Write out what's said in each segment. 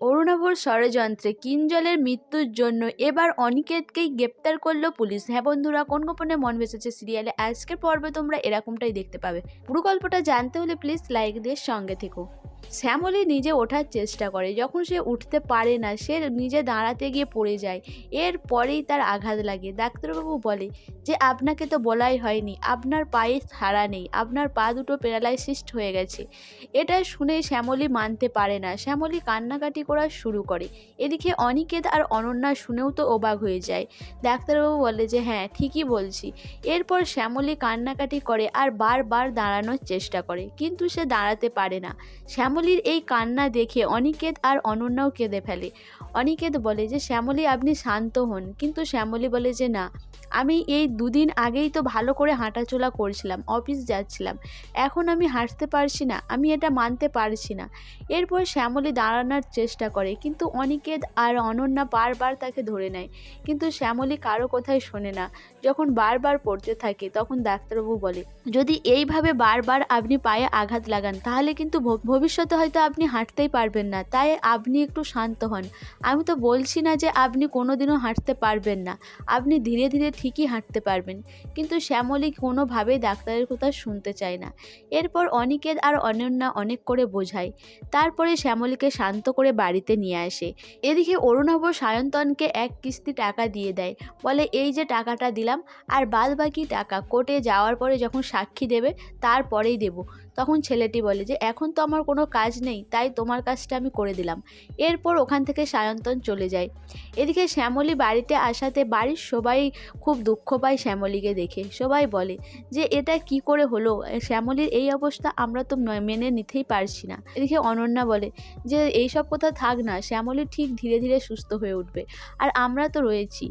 অরুণাভর ষড়যন্ত্রে কিঞ্জলের মৃত্যুর জন্য এবার অনিকেতকেই গ্রেপ্তার করল পুলিশ। হ্যাঁ বন্ধুরা, কোন গোপনে মন ভেসেছে সিরিয়ালে? আজকের পর্বে তোমরা এরকমটাই দেখতে পাবে। পুরো গল্পটা জানতে হলে প্লিজ লাইক দিয়ে সঙ্গে থেকো। শ্যামলী নিজে ওঠার চেষ্টা করে। যখন সে উঠতে পারে না, সে নিজে দাঁড়াতে গিয়ে পড়ে যায়। এর পরেই তার আঘাত লাগে। ডাক্তারবাবু বলে যে, আপনাকে তো বলাই হয়নি। আপনার পায়ে ছাড়া নেই। আপনার পা দুটো প্যারালাইসিস্ট হয়ে গেছে। এটা শুনে শ্যামলী মানতে পারে না। শ্যামলী কান্নাকাটি করা শুরু করে। এদিকে অনিকেত আর অনন্যা শুনেও তো অবাক হয়ে যায়। ডাক্তারবাবু বলে যে হ্যাঁ ঠিকই বলছি। এরপর শ্যামলী কান্নাকাটি করে আর বারবার দাঁড়ানোর চেষ্টা করে। কিন্তু সে দাঁড়াতে পারে না। শ্যামলীর এই কান্না দেখে অনিকেত আর অনন্যাও কেঁদে ফেলে। অনিকেত বলে যে, শ্যামলী, আপনি শান্ত হন। কিন্তু শ্যামলী বলে যে, না, আমি এই দুদিন আগেই তো ভালো করে হাঁটাচলা করছিলাম, অফিস যাচ্ছিলাম। এখন আমি হাঁটতে পারছি না, আমি এটা মানতে পারছি না। এরপর শ্যামলী দাঁড়ানোর চেষ্টা করে, কিন্তু অনিকেত আর অনন্যা বারবার তাকে ধরে নেয়। কিন্তু শ্যামলী কারও কথাই শোনে না। যখন বারবার পড়তে থাকে, তখন ডাক্তারবাবু বলে, যদি এইভাবে বারবার আপনি পায়ে আঘাত লাগান, তাহলে কিন্তু ভ- ভবিষ্যতে হয়তো আপনি হাঁটতেই পারবেন না, তাই আপনি একটু শান্ত হন। আমি তো বলছি না যে আপনি কোনোদিনও হাঁটতে পারবেন না, আপনি ধীরে ধীরে ঠিকই হাঁটতে পারবেন। কিন্তু শ্যামলী কোনোভাবেই ডাক্তারের কথা শুনতে চায় না। এরপর অনিকেত আর অনন্যা অনেক করে বোঝায়। তারপরে শ্যামলীকে শান্ত করে বাড়িতে নিয়ে আসে। এদিকে অরুণাভ সায়ন্তনকে এক কিস্তি টাকা দিয়ে দেয়। বলে, এই যে টাকাটা দিলাম, আর বাদ বাকি টাকা কোর্টে যাওয়ার পরে যখন সাক্ষী দেবে, তারপরেই দেব। তখন ছেলেটি বলে, যে এখন তো আমার কোনো কাজ নেই, তাই তোমার কাজটা আমি করে দিলাম। এরপর ওখান থেকে সায়ন্তন চলে যায়। এদিকে শ্যামলী বাড়িতে আসাতে বাড়ির সবাই খুব দুঃখ পায় শ্যামলীকে দেখে। সবাই বলে যে, এটা কি করে হলো? শ্যামলীর এই অবস্থা আমরা তো মেনে নিতেই পারছি না। এদিকে অনন্যা বলে যে, এইসব কথা থাক না, শ্যামলী ঠিক ধীরে ধীরে সুস্থ হয়ে উঠবে, আর আমরা তো রয়েছি।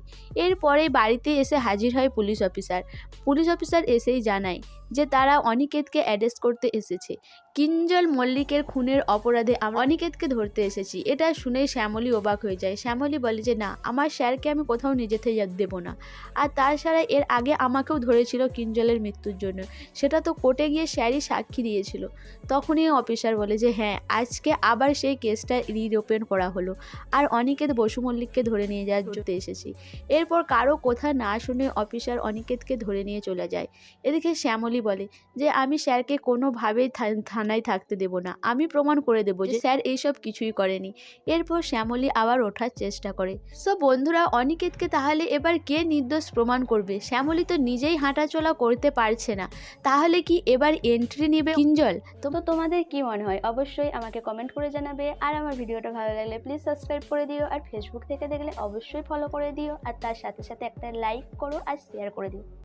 এরপরে বাড়িতে এসে হাজির হয় পুলিশ অফিসার। পুলিশ অফিসার এসেই জানায় যে তারা অনিকেতকে অ্যারেস্ট করতে এসেছে। কিঞ্জল মল্লিকের খুনের অপরাধে আমরা অনিকেতকে ধরতে এসেছি। এটা শুনেই শ্যামলী অবাক হয়ে যায়। শ্যামলী বলে যে না আমার স্যারকে আমি কোথাও নিজে থেকে দেবো না। আর তাছাড়া এর আগে আমাকেও ধরেছিল কিঞ্জলের মৃত্যুর জন্য। সেটা তো কোর্টে গিয়ে স্যারই সাক্ষী দিয়েছিল। তখনই অফিসার বলে যে হ্যাঁ আজকে আবার সেই কেসটা রিওপেন করা হলো। আর অনিকেত বসু মল্লিককে ধরে নিয়ে যাওয়ার জন্য এসেছি। এরপর কারও কথা না শুনে অফিসার অনিকেতকে ধরে নিয়ে চলে যায়। এদিকে শ্যামলী বলে যে, আমি স্যারকে কোনোভাবেই থানায় থাকতে দেব না। আমি প্রমাণ করে দেবো যে, স্যার এইসব কিছুই করেনি। এরপর শ্যামলী আবার ওঠার চেষ্টা করে। সো বন্ধুরা, অনিকেতকে তাহলে এবার কে নির্দোষ প্রমাণ করবে? শ্যামলী তো নিজেই হাঁটাচলা করতে পারছে না। তাহলে কি এবার এন্ট্রি নেবে কিঞ্জল? তো তোমাদের কি মনে হয়? অবশ্যই আমাকে কমেন্ট করে জানাবে। আর আমার ভিডিওটা ভালো লাগলে প্লিজ সাবস্ক্রাইব করে দিও। আর ফেসবুক থেকে দেখলে অবশ্যই ফলো করে দিও। আর তার সাথে সাথে একটা লাইক করো আর শেয়ার করে দিও।